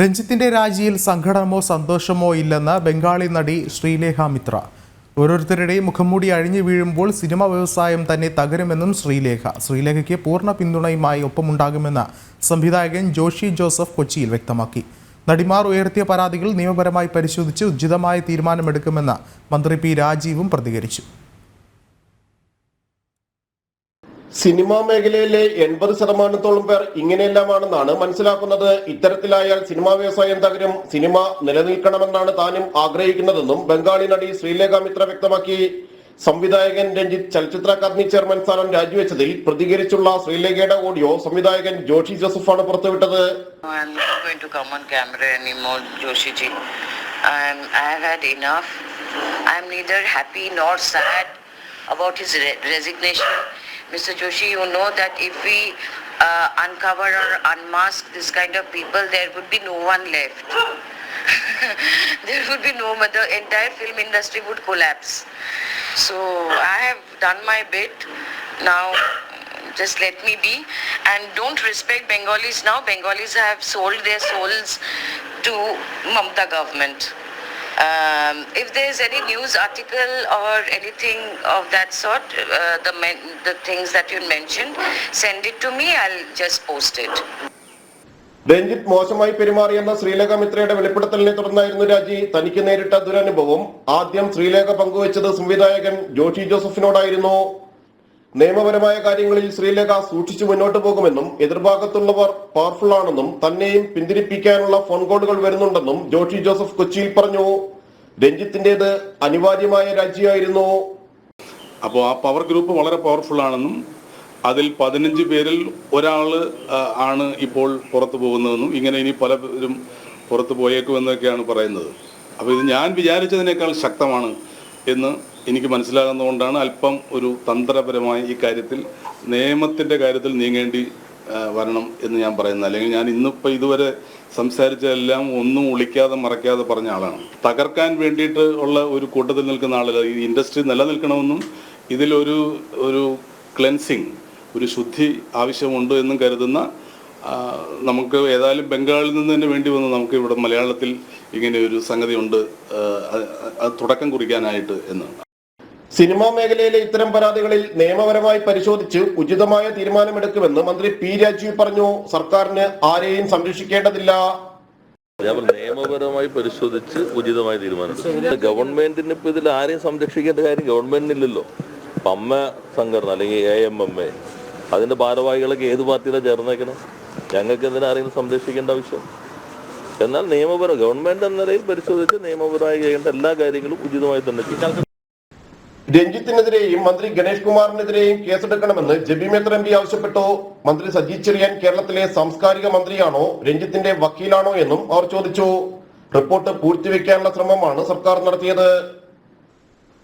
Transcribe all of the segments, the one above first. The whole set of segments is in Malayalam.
രഞ്ജിത്തിന്റെ രാജിയിൽ സങ്കടമോ സന്തോഷമോ ഇല്ലെന്ന് ബംഗാളി നടി ശ്രീലേഖ മിത്ര. ഓരോരുത്തരുടെയും മുഖംമൂടി അഴിഞ്ഞു വീഴുമ്പോൾ സിനിമ വ്യവസായം തന്നെ തകരുമെന്നും ശ്രീലേഖ. ശ്രീലേഖയ്ക്ക് പൂർണ പിന്തുണയുമായി ഒപ്പമുണ്ടാകുമെന്ന് സംവിധായകൻ ജോഷി ജോസഫ് കൊച്ചിയിൽ വ്യക്തമാക്കി. നടിമാർ ഉയർത്തിയ പരാതികൾ നിയമപരമായി പരിശോധിച്ച് ഉചിതമായ തീരുമാനമെടുക്കുമെന്ന് മന്ത്രി പി രാജീവും പ്രതികരിച്ചു. സിനിമാ മേഖലയിലെ എൺപത് ശതമാനത്തോളം പേർ ഇങ്ങനെയെല്ലാമാണെന്നാണ് മനസ്സിലാക്കുന്നത്. ഇത്തരത്തിലായാൽ സിനിമാ വ്യവസായം തകരും സിനിമ നിലനിൽക്കണമെന്നാണ് താനും ആഗ്രഹിക്കുന്നതെന്നും ബംഗാളി നടി ശ്രീലേഖ മിത്ര വ്യക്തമാക്കി. സംവിധായകൻ രഞ്ജിത്ത് ചലച്ചിത്ര അക്കാദമി ചെയർമാൻ സ്ഥാനം രാജിവെച്ചതിൽ പ്രതികരിച്ചുള്ള ശ്രീലേഖയുടെ ഓഡിയോ സംവിധായകൻ ജോഷി ജോസഫാണ് പുറത്തുവിട്ടത്. About his re- resignation. Mr. Joshi, you know that if we uh, uncover or unmask this kind of people, there would be no one left. there would be no the entire film industry would collapse. So I have done my bit. Now just let me be and don't respect Bengalis now. Bengalis have sold their souls to Mamta government. Um, if there's any news article or anything of that sort, uh, the men- the things that you mentioned, send it to me. I'll just post it. Ranjith മോശമായി പെരുമാറിയെന്ന ശ്രീലേഖ മിത്രയുടെ വെളിപ്പെടുത്തലിനെ തുടർന്നായിരുന്നു രാജി തനിക്ക് നേരിട്ട ദുരനുഭവം ആദ്യം ശ്രീലേഖ പങ്കുവച്ചത് സംവിധായകൻ ജോഷി ജോസഫിനോടായിരുന്നു നിയമപരമായ കാര്യങ്ങളിൽ ശ്രീലേഖ സൂക്ഷിച്ചു മുന്നോട്ട് പോകുമെന്നും എതിർഭാഗത്തുള്ളവർ പവർഫുൾ ആണെന്നും തന്നെയും പിന്തിരിപ്പിക്കാനുള്ള ഫോൺ കോളുകൾ വരുന്നുണ്ടെന്നും ജോഷി ജോസഫ് കൊച്ചിയിൽ പറഞ്ഞു. രഞ്ജിത്തിന്റേത് അനിവാര്യമായ രാജിയായിരുന്നു. അപ്പോൾ ആ പവർ ഗ്രൂപ്പ് വളരെ പവർഫുൾ ആണെന്നും അതിൽ പതിനഞ്ച് പേരിൽ ഒരാൾ ആണ് ഇപ്പോൾ പുറത്തു പോകുന്നതെന്നും ഇങ്ങനെ ഇനി പലരും പുറത്തു പോയേക്കുമെന്നൊക്കെയാണ് പറയുന്നത്. അപ്പോൾ ഇത് ഞാൻ വിചാരിച്ചതിനേക്കാൾ ശക്തമാണ് എന്ന് എനിക്ക് മനസ്സിലാകുന്നതുകൊണ്ടാണ് അല്പം ഒരു തന്ത്രപരമായി ഈ കാര്യത്തിൽ നിയമത്തിന്റെ കാര്യത്തിൽ നീങ്ങേണ്ടി വരണം എന്ന് ഞാൻ പറയുന്നത്. അല്ലെങ്കിൽ ഞാൻ ഇന്നിപ്പോൾ ഇതുവരെ സംസാരിച്ചതെല്ലാം ഒന്നും ഒളിക്കാതെ മറയ്ക്കാതെ പറഞ്ഞ ആളാണ്. തകർക്കാൻ വേണ്ടിയിട്ട് ഉള്ള ഒരു കൂട്ടത്തിൽ നിൽക്കുന്ന ആളല്ല. ഈ ഇൻഡസ്ട്രി നിലനിൽക്കണമെന്നും ഇതിലൊരു ഒരു ക്ലെൻസിങ് ഒരു ശുദ്ധി ആവശ്യമുണ്ട് എന്നും കരുതുന്ന നമുക്ക് ഏതായാലും ബംഗാളിൽ നിന്ന് തന്നെ വേണ്ടി വന്ന് നമുക്ക് ഇവിടെ മലയാളത്തിൽ ഇങ്ങനെ ഒരു സംഗതി ഉണ്ട് തുടക്കം കുറിക്കാനായിട്ട് എന്ന്. സിനിമാ മേഖലയിലെ ഇത്തരം പരാതികളിൽ നിയമപരമായി പരിശോധിച്ച് ഉചിതമായ തീരുമാനമെടുക്കുമെന്ന് മന്ത്രി പി രാജീവ് പറഞ്ഞു. സർക്കാരിന് ആരെയും സംരക്ഷിക്കേണ്ടതില്ല. നിയമപരമായി പരിശോധിച്ച് ഉചിതമായ തീരുമാനം ഗവൺമെന്റിന് ഇപ്പൊ ഇതിൽ ആരെയും സംരക്ഷിക്കേണ്ട കാര്യം ഗവൺമെന്റിനില്ലല്ലോ. അമ്മ സംഘടന അല്ലെങ്കിൽ എ എം എം എ അതിന്റെ ഭാരവാഹികളൊക്കെ ഏത് പാർട്ടിയിലാണ് ചേർന്നേക്കണം? ഞങ്ങൾക്ക് എന്തിനാ ആരെങ്കിലും സംരക്ഷിക്കേണ്ട ആവശ്യം? എന്നാൽ നിയമപരം ഗവൺമെന്റ് എന്ന നിലയിൽ പരിശോധിച്ച് നിയമപരമായി ചെയ്യേണ്ട എല്ലാ കാര്യങ്ങളും ഉചിതമായി തന്നെ ചെയ്യും. രഞ്ജിത്തിനെതിരെയും മന്ത്രി ഗണേഷ് കുമാറിനെതിരെയും കേസെടുക്കണമെന്ന് ജബി മേത്തർ എം പി ആവശ്യപ്പെട്ടു. മന്ത്രി സജി ചെറിയാൻ കേരളത്തിലെ സാംസ്കാരിക മന്ത്രിയാണോ? രഞ്ജിത്തിന്റെ വക്കീലാണോ എന്നും അവർ ചോദിച്ചു. റിപ്പോർട്ട് പൂർത്തിവെക്കാനുള്ള ശ്രമമാണ് സർക്കാർ നടത്തിയത്.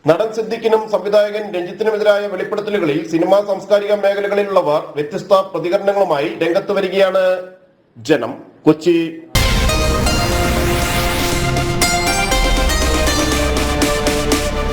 നടൻ സിദ്ദിഖിനും സംവിധായകൻ രഞ്ജിത്തിനുമെതിരായ വെളിപ്പെടുത്തലുകളിൽ സിനിമാ സാംസ്കാരിക മേഖലകളിലുള്ളവർ വ്യത്യസ്ത പ്രതികരണങ്ങളുമായി രംഗത്ത് വരികയാണ്. ജനം കൊച്ചി.